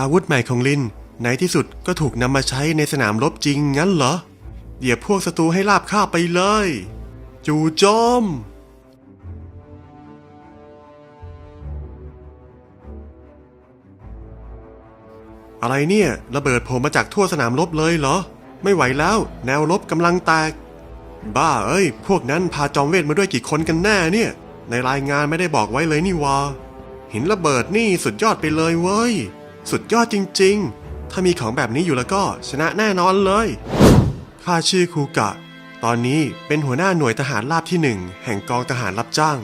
อาวุธใหม่ของลินในที่สุดก็ถูกนำมาใช้ในสนามรบจริงงั้นเหรอ เดี๋ยวพวกศัตรูให้ลาบคาไปเลย จู่โจมอะไรเนี่ย ระเบิดโผล่มาจากทั่วสนามรบเลยเหรอ ไม่ไหวแล้ว แนวรบกำลังแตก บ้าเอ้ย พวกนั้นพาจอมเวทมาด้วยกี่คนกันแน่เนี่ย ในรายงานไม่ได้บอกไว้เลยนี่วาหินระเบิดนี่สุดยอดไปเลยเว้ย สุดยอดจริง ๆ ถ้ามีของแบบนี้อยู่แล้วก็ชนะแน่นอนเลยข้าชื่อคูกะ ตอนนี้เป็นหัวหน้าหน่วยทหารราบที่หนึ่งแห่งกองทหารรับจ้าง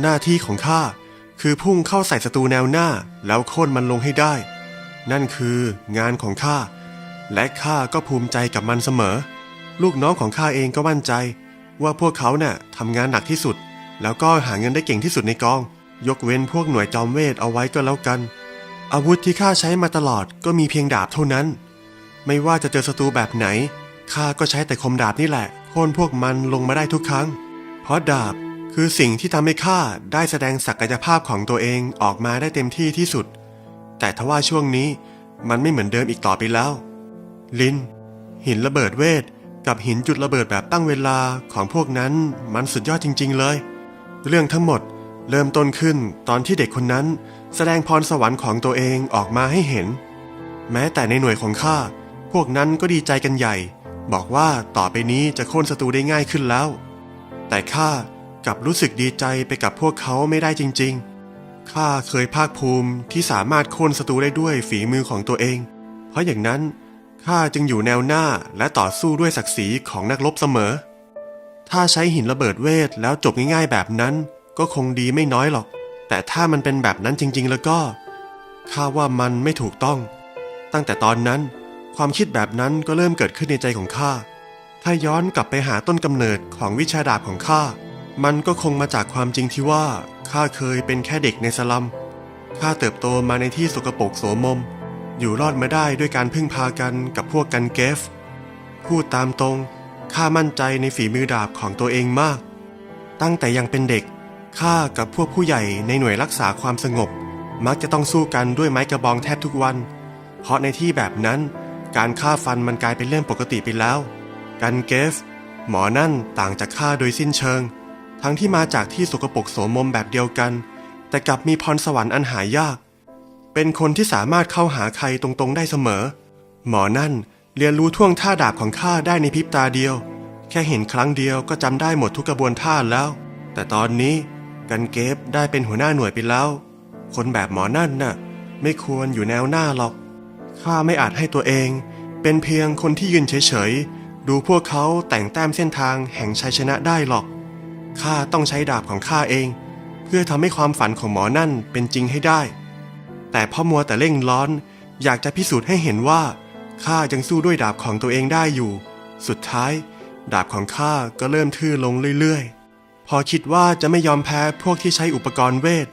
หน้าที่ของข้าคือพุ่งเข้าใส่ศัตรูแนวหน้าแล้วโค่นมันลงให้ได้ นั่นคืองานของข้า และข้าก็ภูมิใจกับมันเสมอ ลูกน้องของข้าเองก็มั่นใจ ว่าพวกเขาเน่ะทำงานหนักที่สุด แล้วก็หาเงินได้เก่งที่สุดในกอง ยกเว้นพวกหน่วยจอมเวทเอาไว้ก็แล้วกัน อาวุธที่ข้าใช้มาตลอดก็มีเพียงดาบเท่านั้น ไม่ว่าจะเจอศัตรูแบบไหนข้าก็ใช้แต่คมดาบนี่แหละโค่นพวกมันลงมาได้ทุกครั้ง เพราะดาบคือสิ่งที่ทำให้ข้าได้แสดงศักยภาพของตัวเองออกมาได้เต็มที่ที่สุด แต่ทว่าช่วงนี้มันไม่เหมือนเดิมอีกต่อไปแล้ว ลิน หินระเบิดเวท กับหินจุดระเบิดแบบตั้งเวลาของพวกนั้นมันสุดยอดจริง ๆ เลย เรื่องทั้งหมด เริ่มต้นขึ้นตอนที่เด็กคนนั้นแสดงพรสวรรค์ของตัวเองออกมาให้เห็น แม้แต่ในหน่วยของข้าพวกนั้นก็ดีใจกันใหญ่ บอกว่าต่อไปนี้จะโค่นศัตรูได้ง่ายขึ้นแล้ว แต่ข้ากลับรู้สึกดีใจไปกับพวกเขาไม่ได้จริง ๆ ข้าเคยภาคภูมิที่สามารถโค่นศัตรูได้ด้วยฝีมือของตัวเอง เพราะอย่างนั้นข้าจึงอยู่แนวหน้าและต่อสู้ด้วยศักดิ์ศรีของนักรบเสมอ ถ้าใช้หินระเบิดเวทแล้วจบง่ายๆแบบนั้น ก็คงดีไม่น้อยหรอก แต่ถ้ามันเป็นแบบนั้นจริง ๆ แล้วก็ข้าว่ามันไม่ถูกต้อง ตั้งแต่ตอนนั้น ความคิดแบบนั้นก็เริ่มเกิดขึ้นในใจของข้าถ้าย้อนกลับไปหาต้นกำเนิดของวิชาดาบของข้ามันก็คงมาจากความจริงที่ว่าข้าเคยเป็นแค่เด็กในสลัมข้าเติบโตมาในที่สกปรกโสมม อยู่รอดมาได้ด้วยการพึ่งพากันกับพวกกันเกฟพูดตามตรงข้ามั่นใจในฝีมือดาบของตัวเองมาก ตั้งแต่ยังเป็นเด็ก ข้ากับพวกผู้ใหญ่ในหน่วยรักษาความสงบ มักจะต้องสู้กันด้วยไม้กระบองแทบทุกวัน เพราะในที่แบบนั้น การฆ่าฟันมันกลายเป็นเรื่องปกติไปแล้ว กันเกฟ หมอนั่นต่างจากข้าโดยสิ้นเชิง ทั้งที่มาจากที่สกปรกโสมมแบบเดียวกัน แต่กลับมีพรสวรรค์อันหายาก เป็นคนที่สามารถเข้าหาใครตรงๆได้เสมอ หมอนั่นเรียนรู้ท่วงท่าดาบของข้าได้ในพริบตาเดียว แค่เห็นครั้งเดียวก็จำได้หมดทุกกระบวนท่าแล้ว แต่ตอนนี้ กันเกฟได้เป็นหัวหน้าหน่วยไปแล้ว คนแบบหมอนั่นน่ะ ไม่ควรอยู่แนวหน้าหรอก ข้าไม่อาจให้ตัวเอง เป็นเพียงคนที่ยืนเฉยๆ ดูพวกเขาแต่งแต้มเส้นทางแห่งชัยชนะได้หรอก ข้าต้องใช้ดาบของข้าเอง เพื่อทำให้ความฝันของหมอนั่นเป็นจริงให้ได้ แต่พ่อมัวแต่เร่งร้อน อยากจะพิสูจน์ให้เห็นว่าข้ายังสู้ด้วยดาบของตัวเองได้อยู่ สุดท้าย ดาบของข้าก็เริ่มทื่อลงเรื่อยๆ พอคิดว่าจะไม่ยอมแพ้พวกที่ใช้อุปกรณ์เวท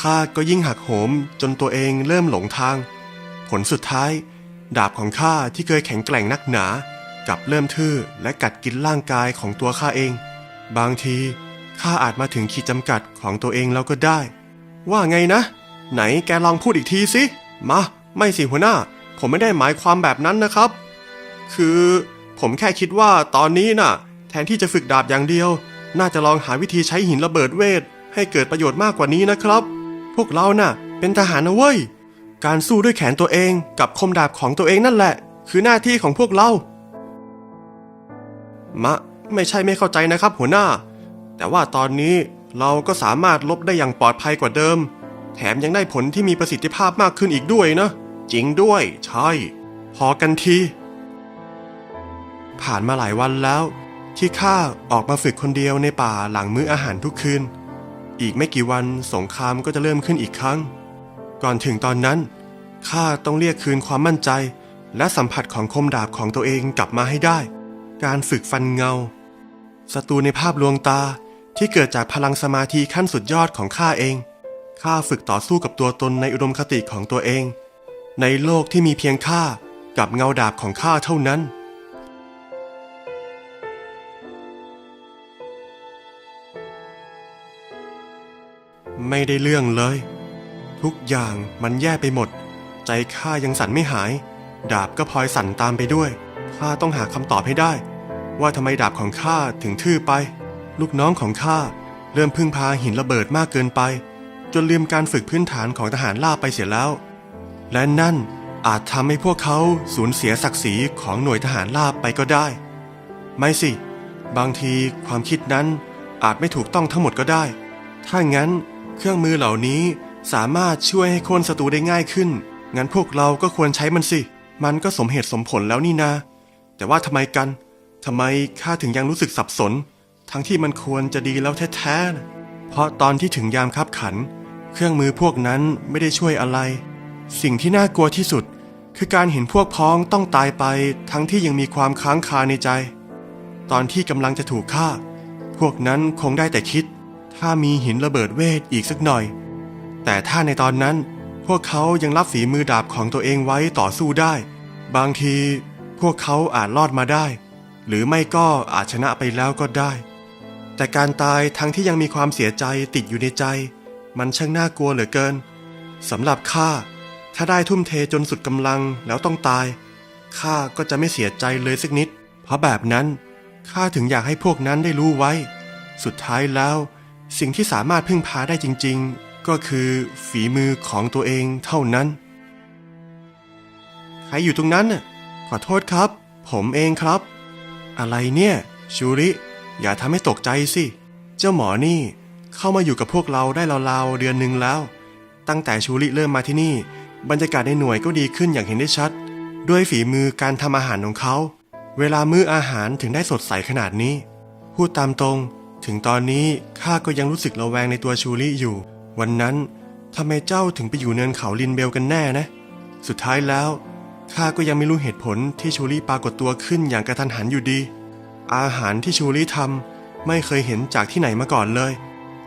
ข้าก็ยิ่งหักโหมจนตัวเองเริ่มหลงทาง ผลสุดท้าย ดาบของข้าที่เคยแข็งแกร่งนักหนากลับเริ่มทื่อและกัดกินร่างกายของตัวข้าเอง บางทีข้าอาจมาถึงขีดจำกัดของตัวเองแล้วก็ได้ ว่าไงนะ ไหนแกลองพูดอีกทีสิมา ไม่สิหัวหน้า ผมไม่ได้หมายความแบบนั้นนะครับ คือผมแค่คิดว่าตอนนี้น่ะ แทนที่จะฝึกดาบอย่างเดียว น่าจะลองหาวิธีใช้หินระเบิดเวท ให้เกิดประโยชน์มากกว่านี้นะครับ พวกเราน่ะ เป็นทหารนะเว้ย การสู้ด้วยแขนตัวเองกับคมดาบของตัวเองนั่นแหละ คือหน้าที่ของพวกเรา มะ ไม่ใช่ไม่เข้าใจนะครับหัวหน้า แต่ว่าตอนนี้เราก็สามารถลบได้อย่างปลอดภัยกว่าเดิม แถมยังได้ผลที่มีประสิทธิภาพมากขึ้นอีกด้วยนะ จริงด้วย ใช่ พอกันที ผ่านมาหลายวันแล้ว ที่ข้าออกมาฝึกคนเดียวในป่าหลังมื้ออาหารทุกคืน อีกไม่กี่วันสงครามก็จะเริ่มขึ้นอีกครั้ง ก่อนถึงตอนนั้นข้าต้องเรียกคืนความมั่นใจ และสัมผัสของคมดาบของตัวเองกลับมาให้ได้ การฝึกฟันเงาศัตรูในภาพลวงตาที่เกิดจากพลังสมาธิขั้นสุดยอดของข้าเองข้าฝึกต่อสู้กับตัวตนในอุดมคติของตัวเอง ในโลกที่มีเพียงข้ากับเงาดาบของข้าเท่านั้น ไม่ได้เรื่องเลย ทุกอย่างมันแย่ไปหมด ใจข้ายังสั่นไม่หาย ดาบก็พลอยสั่นตามไปด้วยข้าต้องหาคำตอบให้ได้ ว่าทำไมดาบของข้าถึงทื่อไป ลูกน้องของข้าเริ่มพึ่งพาหินระเบิดมากเกินไป จนลืมการฝึกพื้นฐานของทหารล่าไปเสียแล้ว และนั่นอาจทำให้พวกเขาสูญเสียศักดิ์ศรีของหน่วยทหารราบไปก็ได้ ไม่สิ บางทีความคิดนั้นอาจไม่ถูกต้องทั้งหมดก็ได้ ถ้างั้น เครื่องมือเหล่านี้สามารถช่วยให้โค่นศัตรูได้ง่ายขึ้น งั้นพวกเราก็ควรใช้มันสิ มันก็สมเหตุสมผลแล้วนี่นา แต่ว่าทำไมกัน ทำไมข้าถึงยังรู้สึกสับสน ทั้งที่มันควรจะดีแล้วแท้ๆ เพราะตอนที่ถึงยามคับขัน เครื่องมือพวกนั้นไม่ได้ช่วยอะไร สิ่งที่น่ากลัวที่สุด คือการเห็นพวกพ้องต้องตายไป ทั้งที่ยังมีความค้างคาในใจ ตอนที่กำลังจะถูกฆ่า พวกนั้นคงได้แต่คิด ถ้ามีหินระเบิดเวทอีกสักหน่อย แต่ถ้าในตอนนั้นพวกเขายังรับฝีมือดาบของตัวเองไว้ต่อสู้ได้ บางทีพวกเขาอาจรอดมาได้ หรือไม่ก็อาจชนะไปแล้วก็ได้ แต่การตายทั้งที่ยังมีความเสียใจติดอยู่ในใจ มันช่างน่ากลัวเหลือเกินสำหรับข้าถ้าได้ทุ่มเทจนสุดกำลังแล้วต้องตายข้าก็จะไม่เสียใจเลยสักนิด เพราะแบบนั้นข้าถึงอยากให้พวกนั้นได้รู้ไว้ สุดท้ายแล้ว สิ่งที่สามารถพึ่งพาได้จริง ๆ ก็คือฝีมือของตัวเองเท่านั้น ใครอยู่ตรงนั้นน่ะขอโทษครับ ผมเองครับ อะไรเนี่ย ชูริ อย่าทำให้ตกใจสิ เจ้าหมอนี่เข้ามาอยู่กับพวกเราได้ราวๆเดือนหนึ่งแล้ว ตั้งแต่ชูริเริ่มมาที่นี่ บรรยากาศในหน่วยก็ดีขึ้นอย่างเห็นได้ชัด ด้วยฝีมือการทำอาหารของเขา เวลามื้ออาหารถึงได้สดใสขนาดนี้ พูดตามตรง ถึงตอนนี้ข้าก็ยังรู้สึกระแวงในตัวชูริอยู่ วันนั้นทำไมเจ้าถึงไปอยู่เนินเขาลินเบลกันแน่นะ สุดท้ายแล้วข้าก็ยังไม่รู้เหตุผลที่ชูริปรากฏตัวขึ้นอย่างกระทันหันอยู่ดี อาหารที่ชูริทำไม่เคยเห็นจากที่ไหนมาก่อนเลย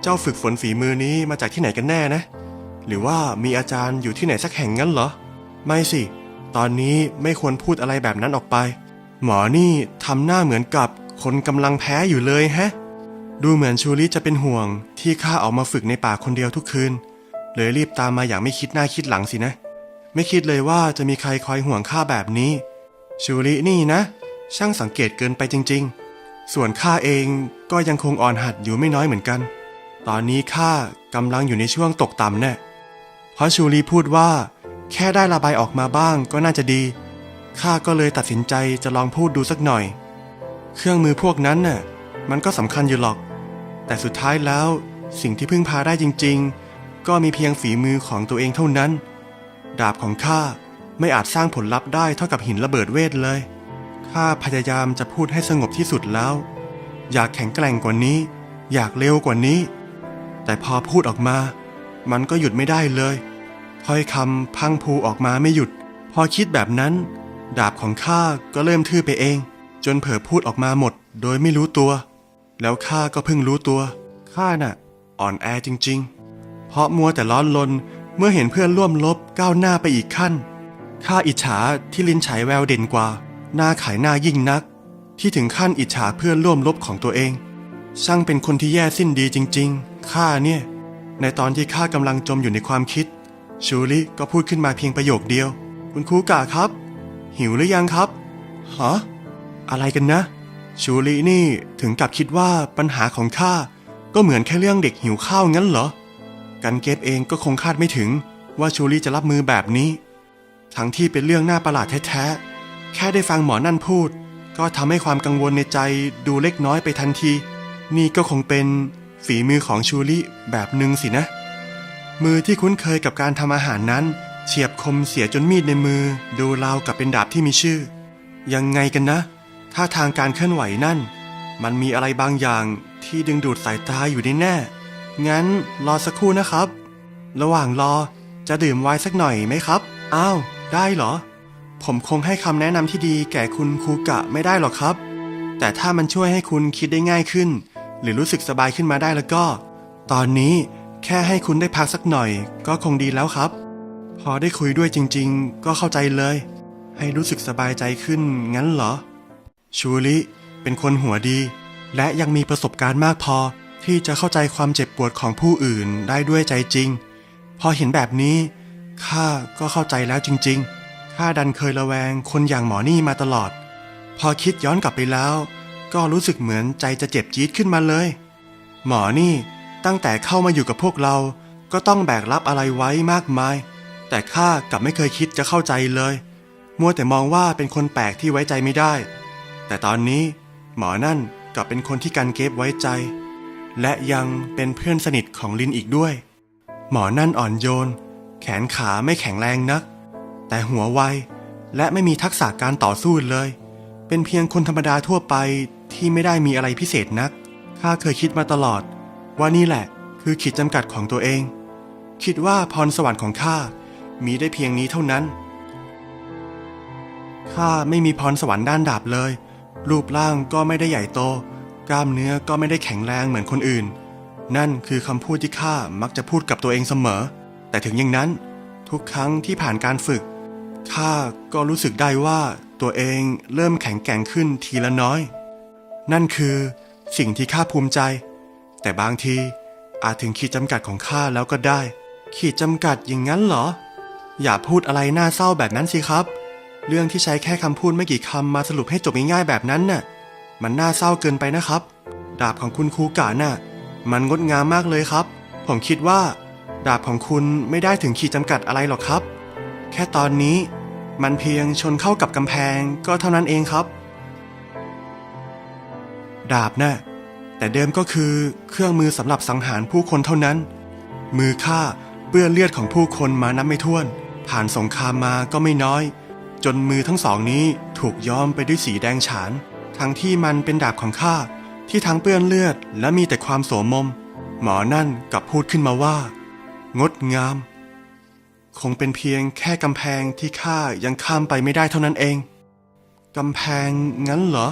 เจ้าฝึกฝนฝีมือนี้มาจากที่ไหนกันแน่นะ หรือว่ามีอาจารย์อยู่ที่ไหนสักแห่งงั้นเหรอ ไม่สิ ตอนนี้ไม่ควรพูดอะไรแบบนั้นออกไป หมอนี่ทำหน้าเหมือนกับคนกำลังแพ้อยู่เลยแฮะ ดูเหมือนชูริจะเป็นห่วง ที่ข้าออกมาฝึกในป่าคนเดียวทุกคืน เลยรีบตามมาอย่างไม่คิดหน้าคิดหลังสินะ ไม่คิดเลยว่าจะมีใครคอยห่วงข้าแบบนี้ ชูรินี่นะ ช่างสังเกตเกินไปจริง ๆ ส่วนข้าเองก็ยังคงอ่อนหัดอยู่ไม่น้อยเหมือนกัน ตอนนี้ข้ากำลังอยู่ในช่วงตกต่ำแน่เพราะชูรีพูดว่า แค่ได้ระบายออกมาบ้างก็น่าจะดี ข้าก็เลยตัดสินใจจะลองพูดดูสักหน่อย เครื่องมือพวกนั้นน่ะ มันก็สำคัญอยู่หรอก แต่สุดท้ายแล้วสิ่งที่พึ่งพาได้จริง ๆ ก็มีเพียงฝีมือของตัวเองเท่านั้น ดาบของข้าไม่อาจสร้างผลลัพธ์ได้เท่ากับหินระเบิดเวทเลย ข้าพยายามจะพูดให้สงบที่สุดแล้ว อยากแข็งแกร่งกว่านี้ อยากเร็วกว่านี้ แต่พอพูดออกมา มันก็หยุดไม่ได้เลยถ้อยคำพังพูออกมาไม่หยุด พอคิดแบบนั้น ดาบของข้าก็เริ่มทื่อไปเอง จนเผลอพูดออกมาหมด โดยไม่รู้ตัว แล้วข้าก็เพิ่งรู้ตัว ข้าน่ะ อ่อนแอจริง ๆ เพราะมัวแต่ร้อนลนเมื่อเห็นเพื่อนร่วมลบก้าวหน้าไปอีกขั้น ข้าอิจฉาที่ลินฉายแววเด่นกว่า หน้าขายหน้ายิ่งนัก ที่ถึงขั้นอิจฉาเพื่อนร่วมลบของตัวเอง ช่างเป็นคนที่แย่สิ้นดีจริง ๆ ข้าเนี่ย ในตอนที่ข้ากำลังจมอยู่ในความคิด ชูริก็พูดขึ้นมาเพียงประโยคเดียว คุณครูกะครับ หิวหรือยังครับฮะอะไรกันนะ ชูรินี่ถึงกับคิดว่าปัญหาของข้าก็เหมือนแค่เรื่องเด็กหิวข้าวงั้นเหรอ กันเกตเองก็คงคาดไม่ถึงว่าชูริจะรับมือแบบนี้ ทั้งที่เป็นเรื่องน่าประหลาดแท้ๆ แค่ได้ฟังหมอนั่นพูด ก็ทำให้ความกังวลในใจดูเล็กน้อยไปทันที นี่ก็คงเป็นฝีมือของชูริแบบหนึ่งสินะ มือที่คุ้นเคยกับการทำอาหารนั้น เฉียบคมเสียจนมีดในมือ ดูราวกับเป็นดาบที่มีชื่อ ยังไงกันนะ ถ้าทางการเคลื่อนไหวนั่น มันมีอะไรบางอย่างที่ดึงดูดสายตาอยู่แน่ๆงั้นรอสักครู่นะครับ ระหว่างรอจะดื่มไวน์สักหน่อยไหมครับ อ้าว ได้เหรอ ผมคงให้คำแนะนำที่ดีแก่คุณครูกะไม่ได้หรอกครับ แต่ถ้ามันช่วยให้คุณคิดได้ง่ายขึ้น หรือรู้สึกสบายขึ้นมาได้แล้วก็ ตอนนี้แค่ให้คุณได้พักสักหน่อย ก็คงดีแล้วครับ พอได้คุยด้วยจริง ๆ ก็เข้าใจเลย ให้รู้สึกสบายใจขึ้นงั้นเหรอ ชูริเป็นคนหัวดี และยังมีประสบการณ์มากพอที่จะเข้าใจความเจ็บปวดของผู้อื่นได้ด้วยใจจริง พอเห็นแบบนี้ข้าก็เข้าใจแล้วจริงๆข้าดันเคยระแวงคนอย่างหมอนี่มาตลอด พอคิดย้อนกลับไปแล้ว ก็รู้สึกเหมือนใจจะเจ็บจี๊ดขึ้นมาเลย หมอนี่ตั้งแต่เข้ามาอยู่กับพวกเรา ก็ต้องแบกรับอะไรไว้มากมาย แต่ข้ากลับไม่เคยคิดจะเข้าใจเลย มัวแต่มองว่าเป็นคนแปลกที่ไว้ใจไม่ได้ แต่ตอนนี้หมอนั่นกลับเป็นคนที่กันเก็บไว้ใจ และยังเป็นเพื่อนสนิทของลินอีกด้วย หมอนั่นอ่อนโยน แขนขาไม่แข็งแรงนัก แต่หัวไวและไม่มีทักษะการต่อสู้เลย เป็นเพียงคนธรรมดาทั่วไปที่ไม่ได้มีอะไรพิเศษนัก ข้าเคยคิดมาตลอด ว่านี่แหละคือขีดจำกัดของตัวเอง คิดว่าพรสวรรค์ของข้ามีได้เพียงนี้เท่านั้น ข้าไม่มีพรสวรรค์ด้านดาบเลย รูปร่างก็ไม่ได้ใหญ่โต กล้ามเนื้อก็ไม่ได้แข็งแรงเหมือนคนอื่น นั่นคือคำพูดที่ข้ามักจะพูดกับตัวเองเสมอ แต่ถึงอย่างนั้น ทุกครั้งที่ผ่านการฝึกข้าก็รู้สึกได้ว่าตัวเองเริ่มแข็งแกร่งขึ้นทีละน้อย นั่นคือสิ่งที่ข้าภูมิใจ แต่บางทีอาจถึงขีดจำกัดของข้าแล้วก็ได้ ขีดจำกัดอย่างนั้นเหรอ อย่าพูดอะไรน่าเศร้าแบบนั้นสิครับ เรื่องที่ใช้แค่คำพูดไม่กี่คำมาสรุปให้จบง่ายๆแบบนั้นน่ะ มันน่าเศร้าเกินไปนะครับ ดาบของคุณครูกะน่ะ มันงดงามมากเลยครับ ผมคิดว่า ดาบของคุณไม่ได้ถึงขีดจำกัดอะไรหรอกครับ แค่ตอนนี้ มันเพียงชนเข้ากับกำแพงก็เท่านั้นเองครับ ดาบน่ะแต่เดิมก็คือเครื่องมือสำหรับสังหารผู้คนเท่านั้น มือข้าเปื้อนเลือดของผู้คนมานับไม่ถ้วน ผ่านสงครามมาก็ไม่น้อย จนมือทั้งสองนี้ถูกย้อมไปด้วยสีแดงฉาน ทั้งที่มันเป็นดาบของข้าที่ทั้งเปื้อนเลือดและมีแต่ความโสมม หมอนั่นกลับพูดขึ้นมาว่า งดงาม คงเป็นเพียงแค่กำแพงที่ข้ายังข้ามไปไม่ได้เท่านั้นเอง กำแพงงั้นเหรอ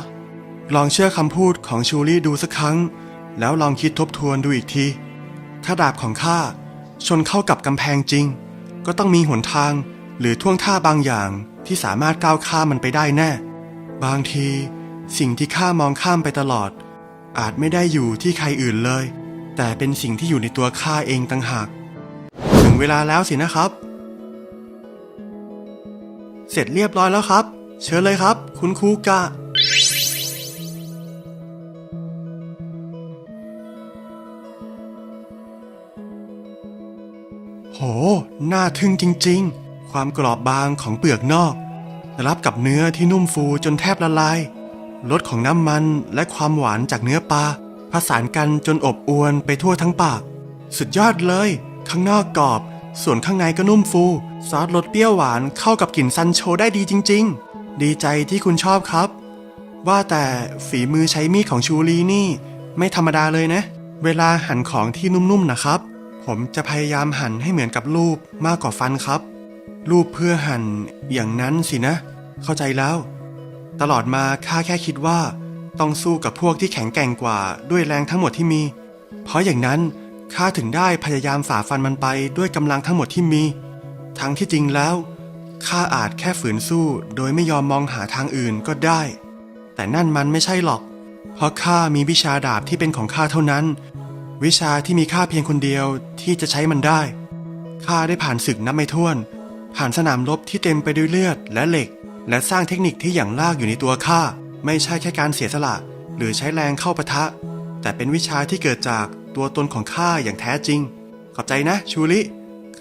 ลองเชื่อคำพูดของชูรี่ดูสักครั้ง แล้วลองคิดทบทวนดูอีกที ถ้าดาบของข้าชนเข้ากับกำแพงจริง ก็ต้องมีหนทางหรือท่วงท่าบางอย่าง ที่สามารถก้าวข้ามมันไปได้แน่ บางที สิ่งที่ข้ามองข้ามไปตลอด อาจไม่ได้อยู่ที่ใครอื่นเลย แต่เป็นสิ่งที่อยู่ในตัวข้าเองต่างหาก ถึงเวลาแล้วสินะครับ เสร็จเรียบร้อยแล้วครับ เชิญเลยครับ คุณครูกะโห น่าทึ่งจริง ๆ ความกรอบบางของเปลือกนอก รับกับเนื้อที่นุ่มฟูจนแทบละลายรสของน้ำมันและความหวานจากเนื้อปลาผสานกันจนอบอวนไปทั่วทั้งปาก สุดยอดเลย ข้างนอกกรอบ ส่วนข้างในก็นุ่มฟู ซอสรสเปรี้ยวหวานเข้ากับกลิ่นซันโชได้ดีจริง ๆ ดีใจที่คุณชอบครับ ว่าแต่ฝีมือใช้มีดของชูรีนี่ ไม่ธรรมดาเลยนะ เวลาหั่นของที่นุ่มๆนะครับ ผมจะพยายามหั่นให้เหมือนกับรูปมากกว่าฟันครับ รูปเพื่อหั่นอย่างนั้นสินะ เข้าใจแล้ว ตลอดมาข้าแค่คิดว่า ต้องสู้กับพวกที่แข็งแกร่งกว่าด้วยแรงทั้งหมดที่มี เพราะอย่างนั้นข้าถึงได้พยายามฝ่าฟันมันไปด้วยกำลังทั้งหมดที่มี ทั้งที่จริงแล้วข้าอาจแค่ฝืนสู้โดยไม่ยอมมองหาทางอื่นก็ได้ แต่นั่นมันไม่ใช่หรอก เพราะข้ามีวิชาดาบที่เป็นของข้าเท่านั้น วิชาที่มีข้าเพียงคนเดียวที่จะใช้มันได้ข้าได้ผ่านศึกนับไม่ถ้วน ผ่านสนามรบที่เต็มไปด้วยเลือดและเหล็ก และสร้างเทคนิคที่อย่างลากอยู่ในตัวข้าไม่ใช่แค่การเสียสละ หรือใช้แรงเข้าปะทะ แต่เป็นวิชาที่เกิดจากตัวตนของข้าอย่างแท้จริง ขอบใจนะชูริ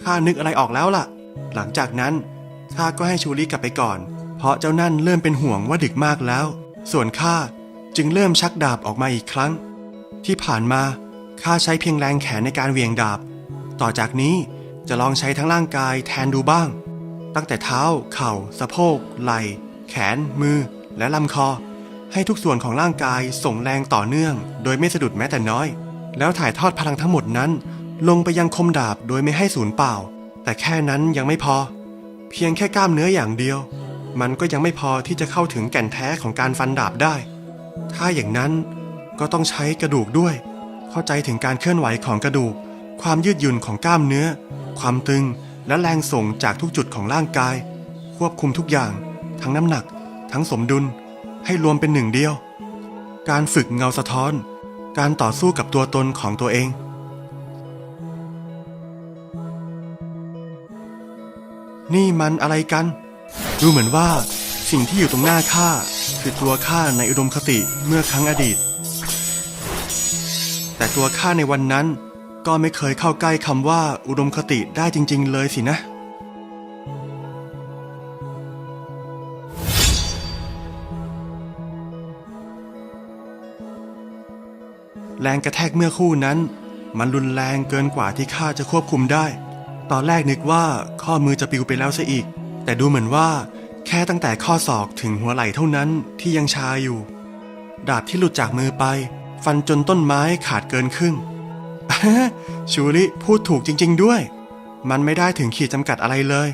ข้านึกอะไรออกแล้วล่ะ หลังจากนั้นข้าก็ให้ชูริกลับไปก่อน เพราะเจ้านั่นเริ่มเป็นห่วงว่าดึกมากแล้ว ส่วนข้าจึงเริ่มชักดาบออกมาอีกครั้ง ที่ผ่านมาข้าใช้เพียงแรงแขนในการเวียงดาบ ต่อจากนี้ จะลองใช้ทั้งร่างกายแทนดูบ้าง ตั้งแต่เท้า เข่า สะโพก ไหล่ แขน มือ และลำคอ ให้ทุกส่วนของร่างกายส่งแรงต่อเนื่อง โดยไม่สะดุดแม้แต่น้อย แล้วถ่ายทอดพลังทั้งหมดนั้น ลงไปยังคมดาบโดยไม่ให้สูญเปล่า แต่แค่นั้นยังไม่พอ เพียงแค่กล้ามเนื้ออย่างเดียว มันก็ยังไม่พอที่จะเข้าถึงแก่นแท้ของการฟันดาบได้ ถ้าอย่างนั้นก็ต้องใช้กระดูกด้วย เข้าใจถึงการเคลื่อนไหวของกระดูก ความยืดหยุ่นของกล้ามเนื้อ ความตึง และแรงส่งจากทุกจุดของร่างกาย ควบคุมทุกอย่าง ทั้งน้ำหนัก ทั้งสมดุล ให้รวมเป็นหนึ่งเดียว การฝึกเงาสะท้อน การต่อสู้กับตัวตนของตัวเองนี่มันอะไรกัน ดูเหมือนว่า สิ่งที่อยู่ตรงหน้าข้าคือตัวข้าในอุดมคติเมื่อครั้งอดีต แต่ตัวข้าในวันนั้น ก็ไม่เคยเข้าใกล้คำว่าอุดมคติได้จริง ๆ เลยสินะ แรงกระแทกเมื่อคู่นั้น มันรุนแรงเกินกว่าที่ข้าจะควบคุมได้ ตอนแรกนึกว่าข้อมือจะปิวไปแล้วซะอีก แต่ดูเหมือนว่า แค่ตั้งแต่ข้อศอกถึงหัวไหล่เท่านั้นที่ยังชาอยู่ ดาบที่หลุดจากมือไป ฟันจนต้นไม้ขาดเกินครึ่ง ชูริพูดถูกจริง ๆด้วย มันไม่ได้ถึงขีดจำกัดอะไรเลย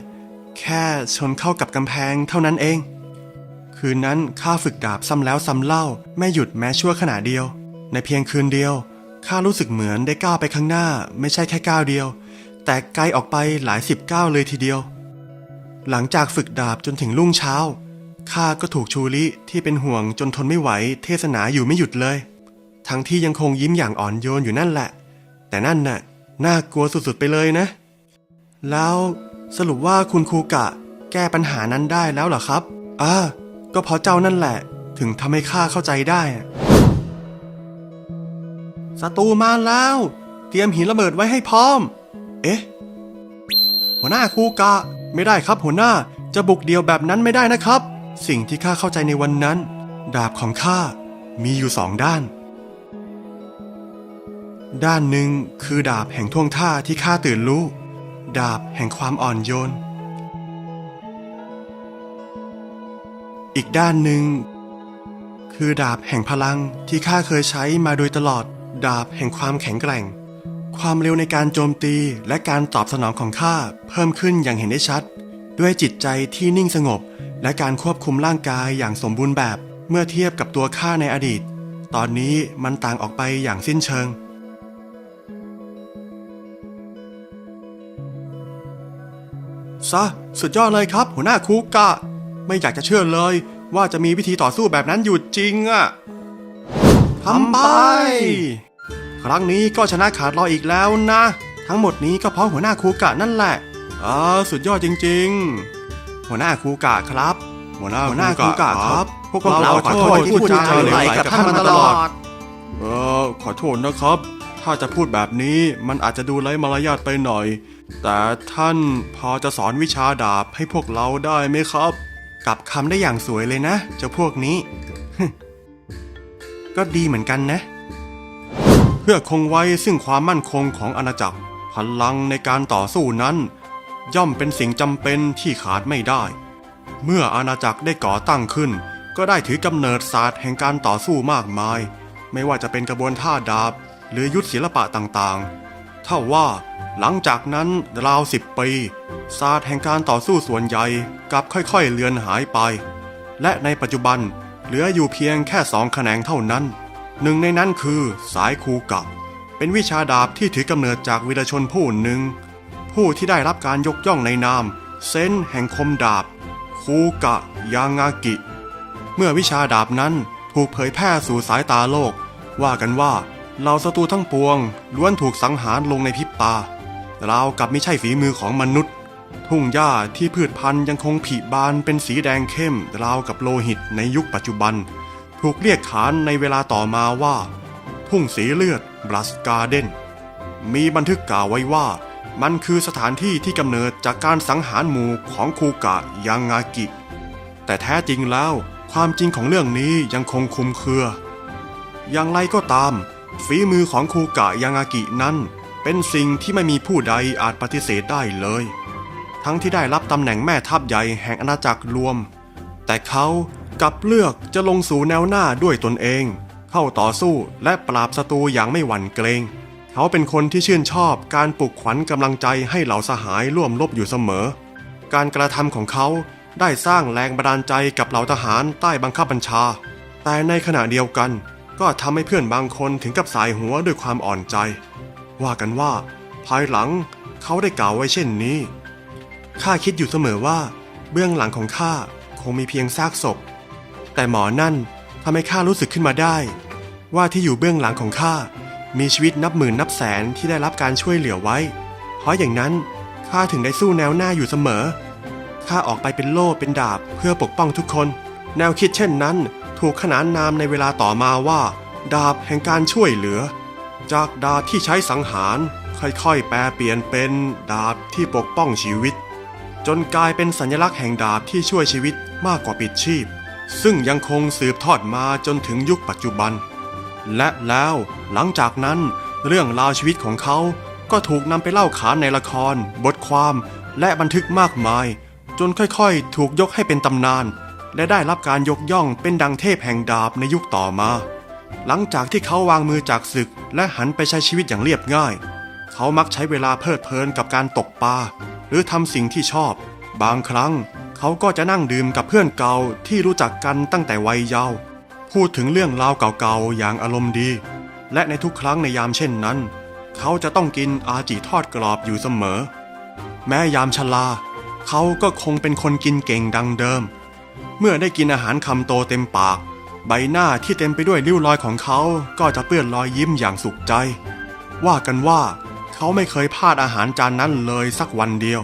แค่ชนเข้ากับกำแพงเท่านั้นเอง คืนนั้นข้าฝึกดาบซ้ำแล้วซ้ำเล่า ไม่หยุดแม้ชั่วขณะเดียว ในเพียงคืนเดียวข้ารู้สึกเหมือนได้ก้าวไปข้างหน้า ไม่ใช่แค่ก้าวเดียว แต่ไกลออกไปหลายสิบก้าวเลยทีเดียว หลังจากฝึกดาบจนถึงรุ่งเช้าข้าก็ถูกชูริที่เป็นห่วงจนทนไม่ไหว เทศนาอยู่ไม่หยุดเลย ทั้งที่ยังคงยิ้มอย่างอ่อนโยนอยู่นั่นแหละ แต่นั่นน่ะน่ากลัวสุดๆไปเลยนะ แล้วสรุปว่าคุณครูกะ แก้ปัญหานั้นได้แล้วเหรอครับอ่าก็เพราะเจ้านั่นแหละ ถึงทำให้ข้าเข้าใจได้ศัตรูมาแล้ว เตรียมหินระเบิดไว้ให้พร้อม เอ๊ะ หัวหน้าครูกะ ไม่ได้ครับหัวหน้าจะบุกเดียวแบบนั้นไม่ได้นะครับ สิ่งที่ข้าเข้าใจในวันนั้น ดาบของข้ามีอยู่สองด้าน ด้านหนึ่งคือดาบแห่งท่วงท่าที่ข้าตื่นรู้ ดาบแห่งความอ่อนโยน อีกด้านหนึ่ง คือดาบแห่งพลังที่ข้าเคยใช้มาโดยตลอด ดาบแห่งความแข็งแกร่ง ความเร็วในการโจมตีและการตอบสนองของข้าเพิ่มขึ้นอย่างเห็นได้ชัด ด้วยจิตใจที่นิ่งสงบ และการควบคุมร่างกายอย่างสมบูรณ์แบบเมื่อเทียบกับตัวข้าในอดีต ตอนนี้มันต่างออกไปอย่างสิ้นเชิง ซะ สุดยอดเลยครับ หัวหน้าคุกกะ ไม่อยากจะเชื่อเลย ว่าจะมีวิธีต่อสู้แบบนั้นอยู่จริงอะทำไป ครั้งนี้ก็ชนะขาดลอยอีกแล้วนะ ทั้งหมดนี้ก็เพราะหัวหน้าคูกะนั่นแหละอ่าสุดยอดจริง ๆ หัวหน้าคูกะครับ หัวหน้าหัวหน้าคูกะครับ พวกเราขอโทษที่พูดจาเหลวไหลกับท่านมาตลอด เออขอโทษนะครับ ถ้าจะพูดแบบนี้มันอาจจะดูไร้มารยาทไปหน่อย แต่ท่านพอจะสอนวิชาดาบให้พวกเราได้ไหมครับ กลับคำได้อย่างสวยเลยนะ เจ้าพวกนี้ ก็ดีเหมือนกันนะ เพื่อคงไว้ซึ่งความมั่นคงของอาณาจักร พลังในการต่อสู้นั้น ย่อมเป็นสิ่งจำเป็นที่ขาดไม่ได้ เมื่ออาณาจักรได้ก่อตั้งขึ้น ก็ได้ถือกำเนิดศาสตร์แห่งการต่อสู้มากมาย ไม่ว่าจะเป็นกระบวนท่าดาบ หรือยุทธศิลปะต่างๆ เท่าว่าหลังจากนั้นราวสิบปี ศาสตร์แห่งการต่อสู้ส่วนใหญ่กลับค่อยๆเลือนหายไป และในปัจจุบันเหลืออยู่เพียงแค่สองแขนงเท่านั้น หนึ่งในนั้นคือสายคูกะเป็นวิชาดาบที่ถือกำเนิดจากวีรชนผู้หนึ่ง ผู้ที่ได้รับการยกย่องในนาม เซนแห่งคมดาบ คูกะยางากิ เมื่อวิชาดาบนั้นถูกเผยแพร่สู่สายตาโลก ว่ากันว่า เหล่าศัตรูทั้งปวงล้วนถูกสังหารลงในพริบตาราวกับไม่ใช่ฝีมือของมนุษย์ ทุ่งหญ้าที่พืชพันธุ์ยังคงผลิบานเป็นสีแดงเข้มราวกับโลหิตในยุคปัจจุบัน ถูกเรียกขานในเวลาต่อมาว่า ทุ่งสีเลือดบลัสการ์เดนมีบันทึกกล่าวไว้ว่ามันคือสถานที่ที่กำเนิดจากการสังหารหมู่ของคูกะยางากิ แต่แท้จริงแล้วความจริงของเรื่องนี้ยังคงคลุมเครือ อย่างไรก็ตาม ฝีมือของคูกะยางากินั้นเป็นสิ่งที่ไม่มีผู้ใดอาจปฏิเสธได้เลย ทั้งที่ได้รับตำแหน่งแม่ทัพใหญ่แห่งอาณาจักรรวม แต่เขากลับเลือกจะลงสู่แนวหน้าด้วยตนเอง เข้าต่อสู้และปราบศัตรูอย่างไม่หวั่นเกรง เขาเป็นคนที่ชื่นชอบการปลุกขวัญกำลังใจให้เหล่าสหายร่วมรบอยู่เสมอ การกระทำของเขาได้สร้างแรงบันดาลใจกับเหล่าทหารใต้บังคับบัญชา แต่ในขณะเดียวกัน ก็ทำให้เพื่อนบางคนถึงกับสายหัวด้วยความอ่อนใจ ว่ากันว่า ภายหลังเขาได้กล่าวไว้เช่นนี้ข้าคิดอยู่เสมอว่า เบื้องหลังของข้าคงมีเพียงซากศพ แต่หมอนั่นทำให้ข้ารู้สึกขึ้นมาได้ ว่าที่อยู่เบื้องหลังของข้ามีชีวิตนับหมื่นนับแสนที่ได้รับการช่วยเหลือไว้ เพราะอย่างนั้นข้าถึงได้สู้แนวหน้าอยู่เสมอข้าออกไปเป็นโล่เป็นดาบเพื่อปกป้องทุกคน แนวคิดเช่นนั้น ถูกขนานนามในเวลาต่อมาว่า ดาบแห่งการช่วยเหลือ จากดาบที่ใช้สังหารค่อยๆ แปลเปลี่ยนเป็นดาบที่ปกป้องชีวิต จนกลายเป็นสัญลักษณ์แห่งดาบที่ช่วยชีวิตมากกว่าปิดชีพ ซึ่งยังคงสืบทอดมาจนถึงยุคปัจจุบัน และแล้วหลังจากนั้นเรื่องราวชีวิตของเขาก็ถูกนำไปเล่าขานในละคร บทความ และบันทึกมากมาย จนค่อยๆ ถูกยกให้เป็นตำนาน และได้รับการยกย่องเป็นดังเทพแห่งดาบในยุคต่อมา หลังจากที่เขาวางมือจากศึกและหันไปใช้ชีวิตอย่างเรียบง่าย เขามักใช้เวลาเพลิดเพลินกับการตกปลาหรือทำสิ่งที่ชอบ บางครั้ง เขาก็จะนั่งดื่มกับเพื่อนเก่าที่รู้จักกันตั้งแต่วัยเยาว์พูดถึงเรื่องราวเก่าๆอย่างอารมณ์ดี และในทุกครั้งในยามเช่นนั้น เขาจะต้องกินอาจิทอดกรอบอยู่เสมอ แม้ยามชราเขาก็คงเป็นคนกินเก่งดังเดิม เมื่อได้กินอาหารคำโตเต็มปาก ใบหน้าที่เต็มไปด้วยริ้วรอยของเขา ก็จะเปื้อนรอยยิ้มอย่างสุขใจ ว่ากันว่า เขาไม่เคยพลาดอาหารจานนั้นเลยสักวันเดียว